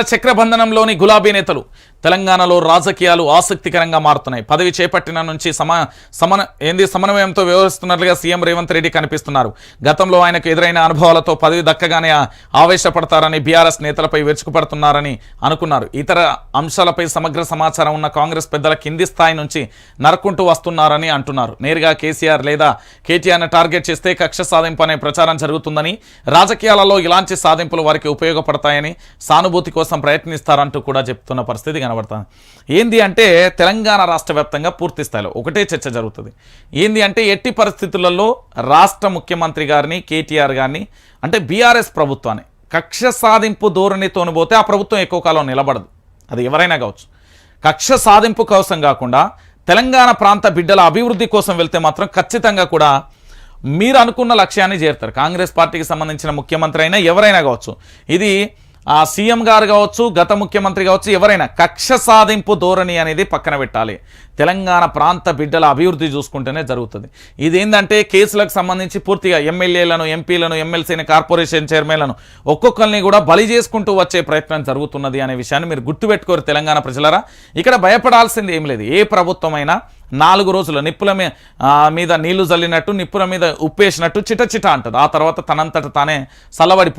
చక్రబంధనంలోని గులాబీ నేతలు. తెలంగాణలో రాజకీయాలు ఆసక్తికరంగా మారుతున్నాయి. పదవి చేపట్టిన నుంచి సమ సమన ఏంది సమన్వయంతో వ్యవహరిస్తున్నట్లుగా సీఎం రేవంత్ రెడ్డి కనిపిస్తున్నారు. గతంలో ఆయనకు ఎదురైన అనుభవాలతో పదవి దక్కగానే ఆవేశపడతారని బీఆర్ఎస్ నేతలపై విరుచుకుపడుతున్నారని అనుకున్నారు. ఇతర అంశాలపై సమగ్ర సమాచారం ఉన్న కాంగ్రెస్ పెద్దల కింది స్థాయి నుంచి నరుక్కుంటూ వస్తున్నారని అంటున్నారు. నేరుగా కేసీఆర్ లేదా కేటీఆర్ను టార్గెట్ చేస్తే కక్ష సాధింపు అనే ప్రచారం జరుగుతుందని రాజకీయాలలో ఇలాంటి సాధింపులు వారికి ఉపయోగపడతాయని సానుభూతి కోసం ప్రయత్నిస్తారంటూ కూడా చెప్తున్న పరిస్థితి కనబడుతుంది. ఏంది అంటే తెలంగాణ రాష్ట్ర వ్యాప్తంగా పూర్తి స్థాయిలో ఒకటే చర్చ జరుగుతుంది. ఏంది అంటే ఎట్టి పరిస్థితులలో రాష్ట్ర ముఖ్యమంత్రి గారిని కేటీఆర్ గారిని అంటే బీఆర్ఎస్ ప్రభుత్వాన్ని కక్ష సాధింపు ధోరణితోని పోతే ఆ ప్రభుత్వం ఎక్కువ కాలం నిలబడదు. అది ఎవరైనా కావచ్చు. కక్ష సాధింపు కోసం కాకుండా తెలంగాణ ప్రాంత బిడ్డల అభివృద్ధి కోసం వెళ్తే మాత్రం ఖచ్చితంగా కూడా మీరు అనుకున్న లక్ష్యాన్ని చేరుతారు. కాంగ్రెస్ పార్టీకి సంబంధించిన ముఖ్యమంత్రి అయినా ఎవరైనా కావచ్చు. ఇది ఆ సీఎం గారు కావచ్చు గత ముఖ్యమంత్రి కావచ్చు ఎవరైనా కక్ష సాధింపు ధోరణి అనేది పక్కన పెట్టాలి. తెలంగాణ ప్రాంత బిడ్డల అభివృద్ధి చూసుకుంటేనే జరుగుతుంది. ఇదేంటంటే కేసులకు సంబంధించి పూర్తిగా ఎమ్మెల్యేలను ఎంపీలను ఎమ్మెల్సీని కార్పొరేషన్ చైర్మన్లను ఒక్కొక్కరిని కూడా బలి చేసుకుంటూ వచ్చే ప్రయత్నం జరుగుతున్నది అనే విషయాన్ని మీరు గుర్తుపెట్టుకోరు తెలంగాణ ప్రజలరా. ఇక్కడ భయపడాల్సింది ఏం లేదు. ఏ ప్రభుత్వమైనా నాలుగు రోజులు నిప్పుల మీద నీళ్ళు జల్లినట్టు నిప్పుల మీద ఉప్పేసినట్టు చిట చిట అంటుంది. ఆ తర్వాత తనంతట తానే చల్లబడిపోతుంది